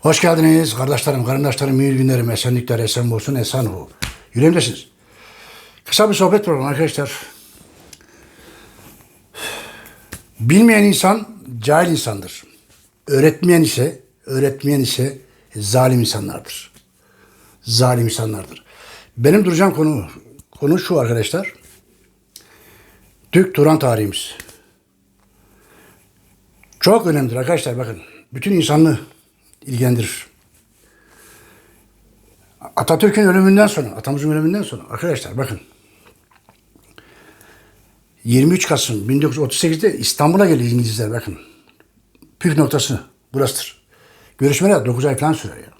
Hoş geldiniz kardeşlerim, karındaşlarım, iyi günlerim, esenlikler, esen olsun, esen ol. Yüreğimdesiniz. Kısa bir sohbet programı arkadaşlar. Bilmeyen insan cahil insandır. Öğretmeyen ise, öğretmeyen ise zalim insanlardır. Zalim insanlardır. Benim duracağım konu, konu şu arkadaşlar. Türk Turan tarihimiz. Çok önemlidir arkadaşlar bakın. Bütün insanlığı ilgilendirir. Atatürk'ün ölümünden sonra, atamızın ölümünden sonra arkadaşlar bakın. 23 Kasım 1938'de İstanbul'a geliyor İngilizler bakın. Püf noktası burasıdır. Görüşmeler 9 ay falan sürer ya.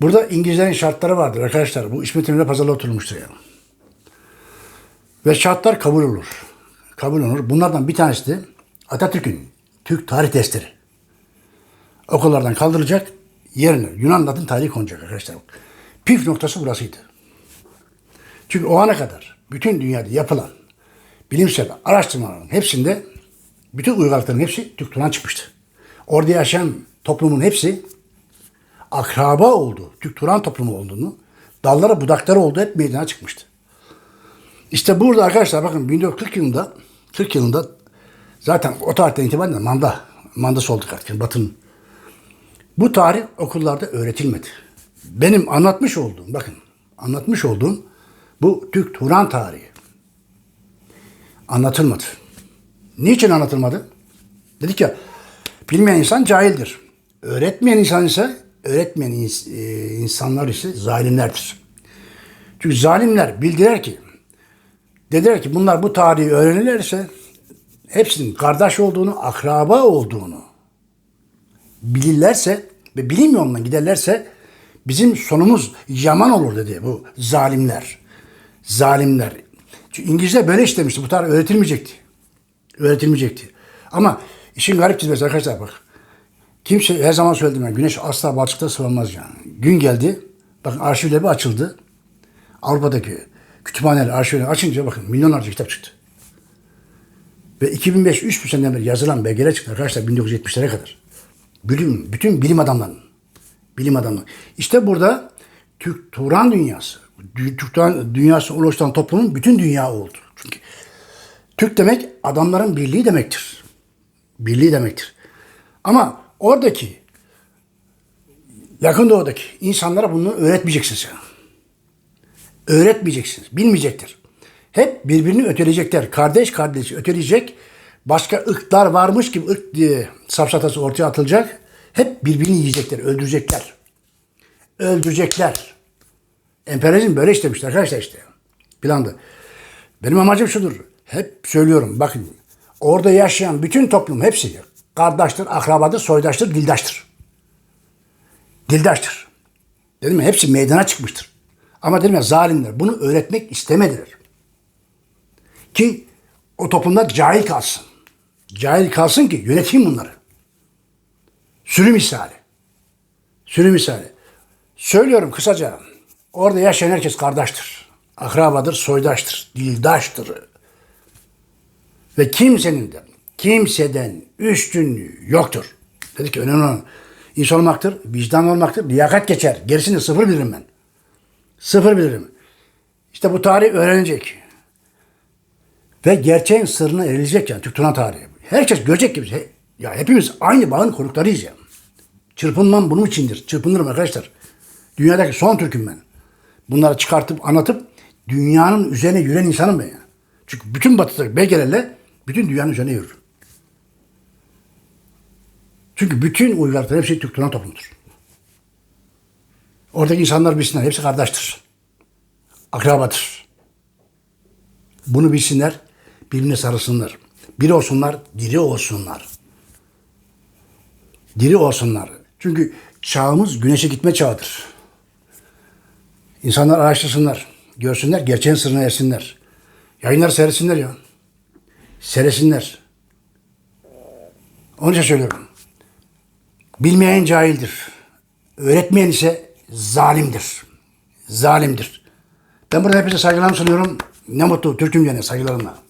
Burada İngilizlerin şartları vardır arkadaşlar. Bu İsmet İnönü'ne pazarlığa oturulmuştur ya. Ve şartlar kabul olur. Kabul olur. Bunlardan bir tanesi de Atatürk'ün Türk tarih dersleri. Okullardan kaldırılacak. Yerine Yunan Latin tarihi konacak arkadaşlar. Püf noktası burasıydı. Çünkü o ana kadar bütün dünyada yapılan bilimsel araştırmaların hepsinde bütün uygarlıkların hepsi Türk Turan çıkmıştı. Orada yaşayan toplumun hepsi akraba olduğu, Türk Turan toplumu olduğunu, dallara budakları olduğu hep meydana çıkmıştı. İşte burada arkadaşlar bakın 1940 yılında 40 yılında zaten o tarihten itibaren de manda mandası olduk artık Batı'nın. Bu tarih okullarda öğretilmedi. Benim anlatmış olduğum bakın anlatmış olduğum bu Türk Turan tarihi anlatılmadı. Niçin anlatılmadı? Dedik ya bilmeyen insan cahildir. Öğretmeyen insan ise öğretmeyen e, insanlar ise zalimlerdir. Çünkü zalimler bildiler ki dediler ki bunlar bu tarihi öğrenirlerse hepsinin kardeş olduğunu, akraba olduğunu bilirlerse ve bilim yolundan giderlerse bizim sonumuz yaman olur dedi bu zalimler. Zalimler. Çünkü İngilizce böyle istemişti. Bu tarih öğretilmeyecekti. Öğretilmeyecekti. Ama işin garip çizmesi arkadaşlar bak. Kimse her zaman söyledim ben. Güneş asla balçıkta sıvanmaz yani. Gün geldi. Bakın arşivler bir açıldı. Avrupa'daki kütüphaneler, arşivleri açınca bakın milyonlarca kitap çıktı. Ve 2005-3000 seneden beri yazılan belgeler çıktı arkadaşlar 1970'lere kadar. Bilim, bütün bilim adamlarının. Bilim adamları. İşte burada Türk Turan dünyası, Dü- Türk Turan dünyası oluşturan toplumun bütün dünya oldu. Çünkü Türk demek adamların birliği demektir. Birliği demektir. Ama oradaki yakın doğudaki insanlara bunu öğretmeyeceksiniz. sen. Öğretmeyeceksiniz. Bilmeyecektir. Hep birbirini öteleyecekler. Kardeş kardeşi öteleyecek. Başka ırklar varmış gibi ırk diye safsatası ortaya atılacak. Hep birbirini yiyecekler, öldürecekler. Öldürecekler. Emperyalizm böyle işlemişler arkadaşlar işte. Planda. Benim amacım şudur. Hep söylüyorum bakın. Orada yaşayan bütün toplum hepsi kardeştir, akrabadır, soydaştır, dildaştır. Dildaştır. Dedim ya hepsi meydana çıkmıştır. Ama dedim ya zalimler bunu öğretmek istemediler. Ki o toplumda cahil kalsın. Cahil kalsın ki yöneteyim bunları. Sürü misali. Sürü misali. Söylüyorum kısaca. Orada yaşayan herkes kardeştir. Akrabadır, soydaştır, dildaştır. Ve kimsenin de kimseden üstünlüğü yoktur. Dedik ki önemli olan insan olmaktır, vicdan olmaktır, liyakat geçer. Gerisini sıfır bilirim ben. Sıfır bilirim. İşte bu tarih öğrenecek. Ve gerçeğin sırrına erilecek yani Türk Turan tarihi. Herkes görecek gibi. Ya hepimiz aynı bağın konuklarıyız ya. Çırpınmam bunun içindir. Çırpınırım arkadaşlar. Dünyadaki son Türk'üm ben. Bunları çıkartıp anlatıp dünyanın üzerine yürüyen insanım ben ya. Çünkü bütün batıdaki belgelerle bütün dünyanın üzerine yürür. Çünkü bütün uygarlıklar hepsi Türk Turan toplumudur. Oradaki insanlar bilsinler. Hepsi kardeştir. Akrabadır. Bunu bilsinler. Birbirine sarılsınlar. Bir olsunlar, diri olsunlar. Diri olsunlar. Çünkü çağımız güneşe gitme çağıdır. İnsanlar araştırsınlar. Görsünler, gerçeğin sırrına ersinler. Yayınları seyretsinler ya. Seyretsinler. Onun için söylüyorum. Bilmeyen cahildir. Öğretmeyen ise zalimdir. Zalimdir. Ben burada hepinize saygılarımı sunuyorum. Ne mutlu Türk'üm yani saygılarımla.